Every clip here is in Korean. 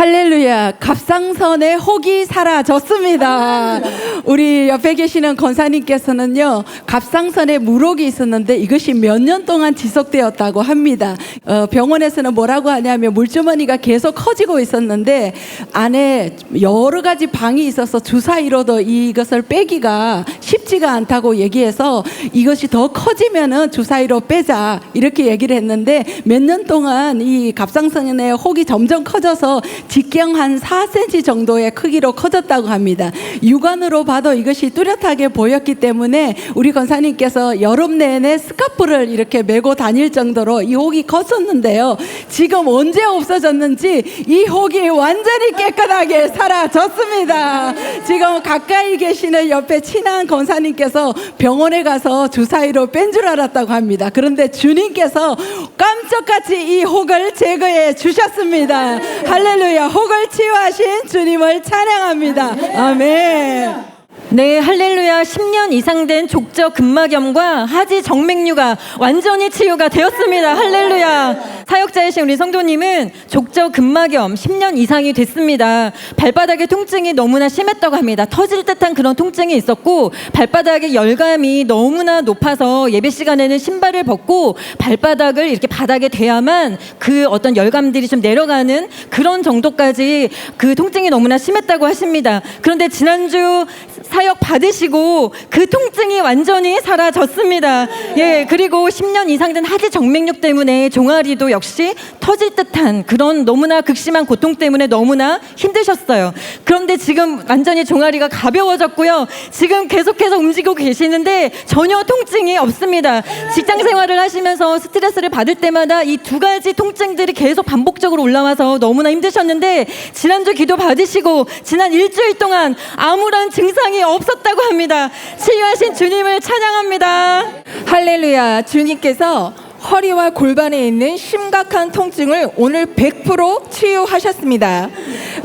할렐루야. 갑상선의 혹이 사라졌습니다. 우리 옆에 계시는 권사님께서는요, 갑상선에 물혹이 있었는데 이것이 몇 년 동안 지속되었다고 합니다. 어, 병원에서는 뭐라고 하냐면 물주머니가 계속 커지고 있었는데 안에 여러 가지 방이 있어서 주사위로도 이것을 빼기가 쉽지가 않다고 얘기해서 이것이 더 커지면은 주사위로 빼자 이렇게 얘기를 했는데 몇 년 동안 이 갑상선의 혹이 점점 커져서 직경 한 4cm 정도의 크기로 커졌다고 합니다. 육안으로 봐도 이것이 뚜렷하게 보였기 때문에 우리 권사님께서 여름 내내 스카프를 이렇게 메고 다닐 정도로 이 혹이 컸었는데요. 지금 언제 없어졌는지 이 혹이 완전히 깨끗하게 사라졌습니다. 지금 가까이 계시는 옆에 친한 권사님께서 병원에 가서 주사위로 뺀 줄 알았다고 합니다. 그런데 주님께서 깜짝같이 이 혹을 제거해 주셨습니다. 할렐루야. 혹을 치유하신 주님을 찬양합니다. 아멘. 네, 할렐루야. 10년 이상 된 족저 근막염과 하지 정맥류가 완전히 치유가 되었습니다. 할렐루야. 사역자이신 우리 성도님은 족저 근막염 10년 이상이 됐습니다. 발바닥에 통증이 너무나 심했다고 합니다. 터질 듯한 그런 통증이 있었고 발바닥에 열감이 너무나 높아서 예배 시간에는 신발을 벗고 발바닥을 이렇게 바닥에 대야만 그 어떤 열감들이 좀 내려가는 그런 정도까지 그 통증이 너무나 심했다고 하십니다. 그런데 지난주 사역 받으시고 그 통증이 완전히 사라졌습니다. 예, 그리고 10년 이상 된 하지 정맥류 때문에 종아리도 역시 터질 듯한 그런 너무나 극심한 고통 때문에 너무나 힘드셨어요. 그런데 지금 완전히 종아리가 가벼워졌고요. 지금 계속해서 움직이고 계시는데 전혀 통증이 없습니다. 직장 생활을 하시면서 스트레스를 받을 때마다 이 두 가지 통증들이 계속 반복적으로 올라와서 너무나 힘드셨는데 지난주 기도 받으시고 지난 일주일 동안 아무런 증상 이 없었다고 합니다. 치유하신 주님을 찬양합니다. 할렐루야. 주님께서 허리와 골반에 있는 심각한 통증을 오늘 100% 치유하셨습니다.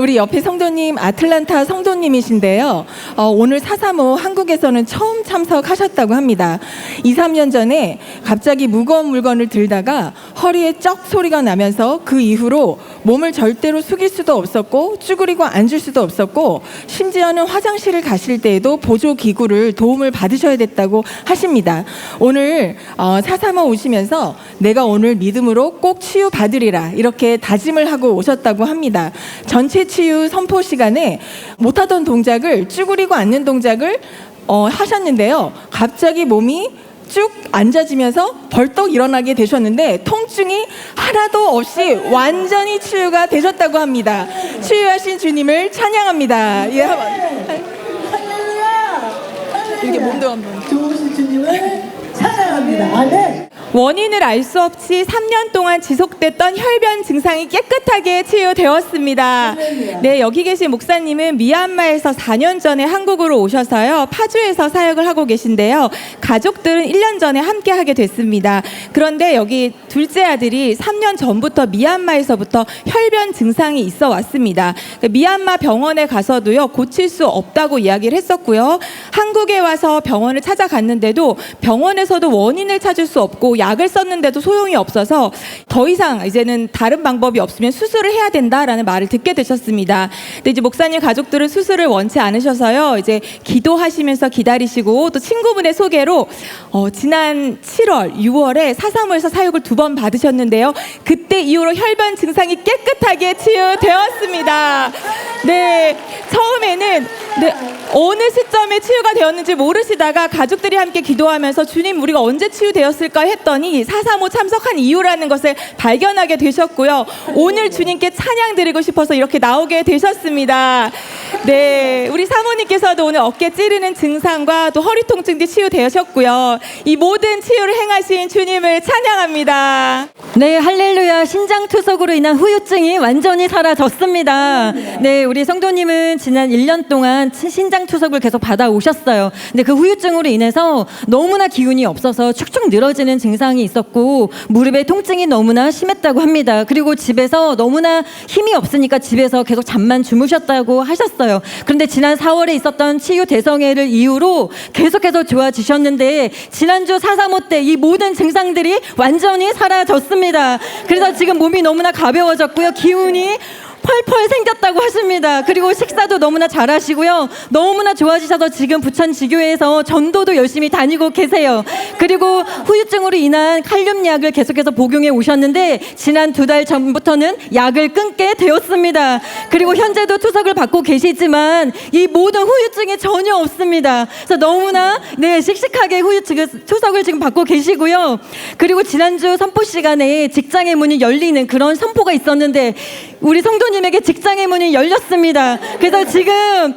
우리 옆에 성도님 아틀란타 성도님이신데요. 어, 오늘 435 한국에서는 처음 참석하셨다고 합니다. 2, 3년 전에 갑자기 무거운 물건을 들다가 허리에 쩍 소리가 나면서 그 이후로 몸을 절대로 숙일 수도 없었고 쭈그리고 앉을 수도 없었고 심지어는 화장실을 가실 때에도 보조 기구를 도움을 받으셔야 됐다고 하십니다. 오늘 어, 435 오시면서 내가 오늘 믿음으로 꼭 치유 받으리라 이렇게 다짐을 하고 오셨다고 합니다. 전체 치유 선포 시간에 못하던 동작을 쭈그리고 앉는 동작을 어, 하셨는데요. 갑자기 몸이 쭉 앉아지면서 벌떡 일어나게 되셨는데 통증이 하나도 없이 완전히 치유가 되셨다고 합니다. 치유하신 주님을 찬양합니다. 예, 이렇게 몸도 한번. 좋으신 주님을 찬양합니다. 아멘. 원인을 알 수 없이 3년 동안 지속됐던 혈변 증상이 깨끗하게 치유되었습니다. 네, 여기 계신 목사님은 미얀마에서 4년 전에 한국으로 오셔서요. 파주에서 사역을 하고 계신데요. 가족들은 1년 전에 함께 하게 됐습니다. 그런데 여기 둘째 아들이 3년 전부터 미얀마에서부터 혈변 증상이 있어 왔습니다. 그 미얀마 병원에 가서도요. 고칠 수 없다고 이야기를 했었고요. 한국에 와서 병원을 찾아갔는데도 병원에서도 원인을 찾을 수 없고 약을 썼는데도 소용이 없어서 더 이상 이제는 다른 방법이 없으면 수술을 해야 된다라는 말을 듣게 되셨습니다. 근데 이제 목사님 가족들은 수술을 원치 않으셔서요. 이제 기도하시면서 기다리시고 또 친구분의 소개로 어, 지난 7월, 6월에 사사무에서 사육을 두 번 받으셨는데요. 그때 이후로 혈변 증상이 깨끗하게 치유되었습니다. 네, 처음에는 네, 어느 시점에 치유가 되었는지 모르시다가 가족들이 함께 기도하면서 주님 우리가 언제 치유되었을까 했 더니 435 참석한 이유라는 것을 발견하게 되셨고요. 오늘 주님께 찬양 드리고 싶어서 이렇게 나오게 되셨습니다. 네, 우리 사모님께서도 오늘 어깨 찌르는 증상과 또 허리 통증도 치유되셨고요. 이 모든 치유를 행하신 주님을 찬양합니다. 네, 할렐루야. 신장 투석으로 인한 후유증이 완전히 사라졌습니다. 네, 우리 성도님은 지난 1년 동안 신장 투석을 계속 받아오셨어요. 근데 그 후유증으로 인해서 너무나 기운이 없어서 축축 늘어지는 증상 이 있었고 무릎에 통증이 너무나 심했다고 합니다. 그리고 집에서 너무나 힘이 없으니까 집에서 계속 잠만 주무셨다고 하셨어요. 그런데 지난 4월에 있었던 치유 대성회를 이후로 계속해서 좋아지셨는데 지난주 435 때 이 모든 증상들이 완전히 사라졌습니다. 그래서 지금 몸이 너무나 가벼워졌고요. 기운이 펄펄 생겼다고 하십니다. 그리고 식사도 너무나 잘하시고요. 너무나 좋아지셔서 지금 부천 지교회에서 전도도 열심히 다니고 계세요. 그리고 후유증으로 인한 칼륨 약을 계속해서 복용해 오셨는데 지난 두 달 전부터는 약을 끊게 되었습니다. 그리고 현재도 투석을 받고 계시지만 이 모든 후유증이 전혀 없습니다. 그래서 너무나 네 씩씩하게 후유증 투석을 지금 받고 계시고요. 그리고 지난주 선포 시간에 직장의 문이 열리는 그런 선포가 있었는데 우리 성도님에게 직장의 문이 열렸습니다. 그래서 지금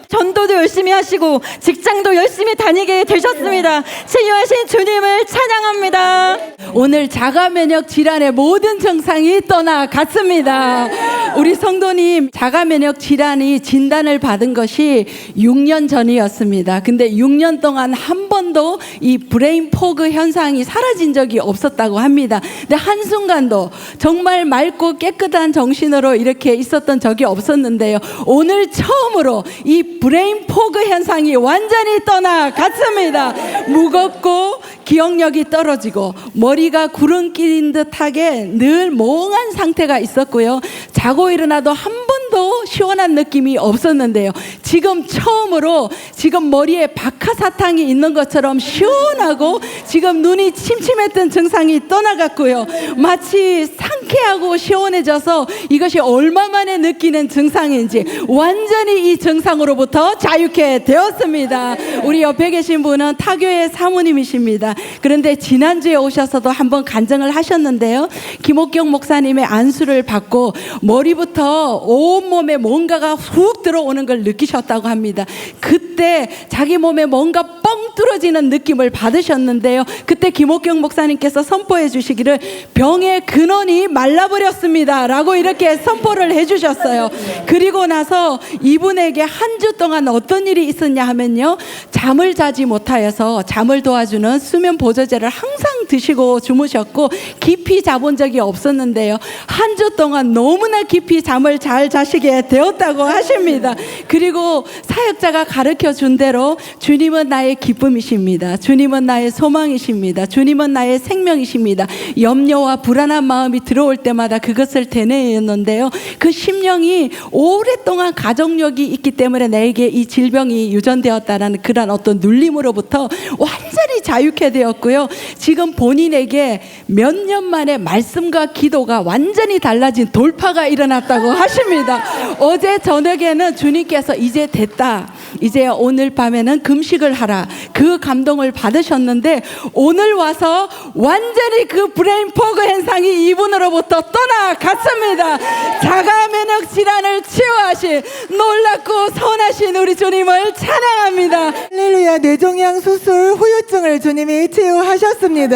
전도도 열심히 하시고 직장도 열심히 다니게 되셨습니다. 치유하신 주님을 찬양합니다. 오늘 자가 면역 질환의 모든 증상이 떠나갔습니다. 우리 성도님 자가 면역 질환이 진단을 받은 것이 6년 전이었습니다. 근데 6년 동안 한 번도 이 브레인 포그 현상이 사라진 적이 없었다고 합니다. 근데 한순간도 정말 맑고 깨끗한 정신으로 이렇게 있었 던 적이 없었는데요. 오늘 처음으로 이 브레인 포그 현상이 완전히 떠나갔습니다. 무겁고 기억력이 떨어지고 머리가 구름 끼인 듯하게 늘 멍한 상태가 있었고요. 자고 일어나도 한 번도 시원한 느낌이 없었는데요. 지금 처음으로 지금 머리에 박하사탕이 있는 것처럼 시원하고 지금 눈이 침침했던 증상이 떠나갔고요. 마치 상 쾌하고 시원해져서 이것이 얼마만에 느끼는 증상인지 완전히 이 증상으로부터 자유케 되었습니다. 우리 옆에 계신 분은 타교의 사모님이십니다. 그런데 지난주에 오셔서도 한번 간증을 하셨는데요. 김옥경 목사님의 안수를 받고 머리부터 온몸에 뭔가가 훅 들어오는 걸 느끼셨다고 합니다. 그때 자기 몸에 뭔가 뻥 뚫어지는 느낌을 받으셨는데요. 그때 김옥경 목사님께서 선포해 주시기를 병의 근원이 말라버렸습니다. 라고 이렇게 선포를 해 주셨어요. 그리고 나서 이분에게 한 주 동안 어떤 일이 있었냐 하면요. 잠을 자지 못하여서 잠을 도와주는 수면 보조제를 항상 드시고 주무셨고 깊이 자본 적이 없었는데요. 한 주 동안 너무나 깊이 잠을 잘 자시게 되었다고 하십니다. 그리고 사역자가 가르쳐 준 대로 주님은 나의 기쁨이십니다. 주님은 나의 소망이십니다. 주님은 나의 생명이십니다. 염려와 불안한 마음이 들어올 때마다 그것을 되뇌었는데요. 그 심령이 오랫동안 가족력이 있기 때문에 나에게 이 질병이 유전되었다라는 그런 어떤 눌림으로부터 완전히 자유케 되었고요. 지금 본인에게 몇 년 만에 말씀과 기도가 완전히 달라진 돌파가 일어났다고 하십니다. 어제 저녁에는 주님께서 이제 됐다. 이제 오늘 밤에는 금식을 하라. 그 감동을 받으셨는데 오늘 와서 완전히 그 브레인 포그 현상이 이분으로 부터 떠나갔습니다. 자가 면역 질환을 치유하신 놀랍고 선하신 우리 주님을 찬양합니다. 할렐루야 뇌종양 수술 후유증을 주님이 치유하셨습니다.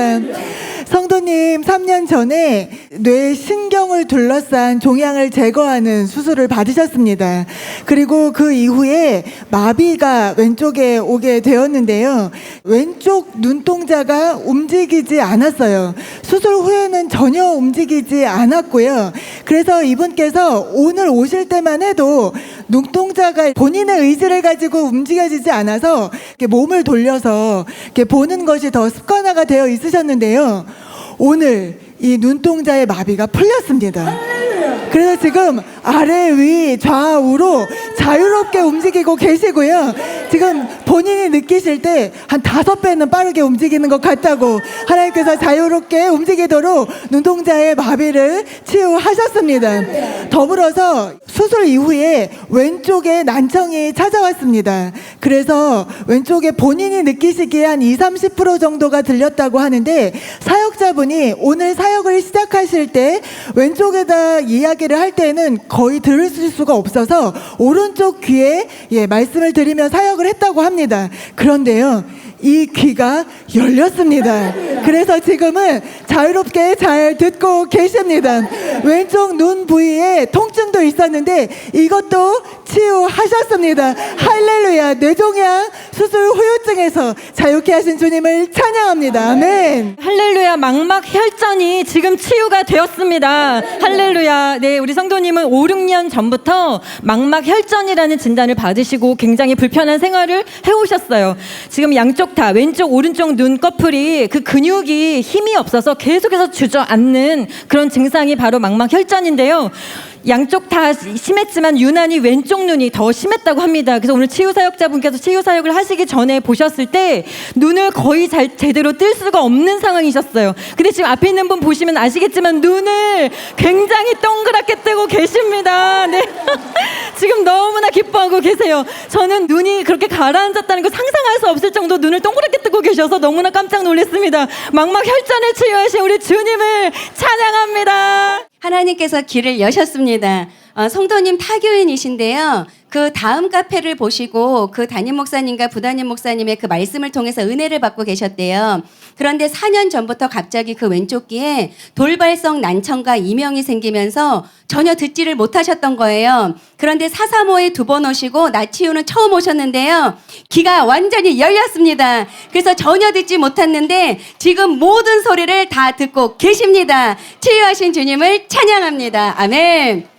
성도님 3년 전에 뇌 신경을 둘러싼 종양을 제거하는 수술을 받으셨습니다. 그리고 그 이후에 마비가 왼쪽에 오게 되었는데요. 왼쪽 눈동자가 움직이지 않았어요. 수술 후에는 전혀 움직이지 않았고요. 그래서 이분께서 오늘 오실 때만 해도 눈동자가 본인의 의지를 가지고 움직여지지 않아서 몸을 돌려서 보는 것이 더 습관화가 되어 있으셨는데요. 오늘 이 눈동자의 마비가 풀렸습니다. 그래서 지금 아래 위 좌우로 자유롭게 움직이고 계시고요. 지금 본인이 느끼실 때 한 다섯 배는 빠르게 움직이는 것 같다고 하나님께서 자유롭게 움직이도록 눈동자의 마비를 치유하셨습니다. 더불어서 수술 이후에 왼쪽에 난청이 찾아왔습니다. 그래서 왼쪽에 본인이 느끼시기에 한 2, 30% 정도가 들렸다고 하는데 사역자분이 오늘 사역을 시작하실 때 왼쪽에다 이야기를 할 때는 거의 들으실 수가 없어서 오른쪽 귀에 예, 말씀을 드리며 사역을 했다고 합니다. 그런데요. 이 귀가 열렸습니다. 그래서 지금은 자유롭게 잘 듣고 계십니다. 왼쪽 눈 부위에 통증도 있었는데 이것도 치유하셨습니다. 할렐루야. 뇌종양 수술 후유증에서 자유케 하신 주님을 찬양합니다. 아멘. 할렐루야 망막 혈전이 지금 치유가 되었습니다. 할렐루야. 네, 우리 성도님은 5, 6년 전부터 망막 혈전이라는 진단을 받으시고 굉장히 불편한 생활을 해 오셨어요. 지금 양쪽 다 왼쪽 오른쪽 눈꺼풀이 그 근육이 힘이 없어서 계속해서 주저앉는 그런 증상이 바로 망막 혈전인데요. 양쪽 다 심했지만 유난히 왼쪽 눈이 더 심했다고 합니다. 그래서 오늘 치유 사역자분께서 치유 사역을 하시기 전에 보셨을 때 눈을 거의 잘 제대로 뜰 수가 없는 상황이셨어요. 근데 지금 앞에 있는 분 보시면 아시겠지만 눈을 굉장히 동그랗게 뜨고 계십니다. 네. 지금 너무나 기뻐하고 계세요. 저는 눈이 그렇게 가라앉았다는 걸 상상할 수 없을 정도 눈을 동그랗게 뜨고 계셔서 너무나 깜짝 놀랐습니다. 막막 혈전을 치유하신 우리 주님을 찬양합니다. 하나님께서 길을 여셨습니다. 어, 성도님 타교인이신데요. 그 다음 카페를 보시고 그 담임 목사님과 부담임 목사님의 그 말씀을 통해서 은혜를 받고 계셨대요. 그런데 4년 전부터 갑자기 그 왼쪽 귀에 돌발성 난청과 이명이 생기면서 전혀 듣지를 못하셨던 거예요. 그런데 사사모에 두 번 오시고 나치유는 처음 오셨는데요. 귀가 완전히 열렸습니다. 그래서 전혀 듣지 못했는데 지금 모든 소리를 다 듣고 계십니다. 치유하신 주님을 찬양합니다. 아멘.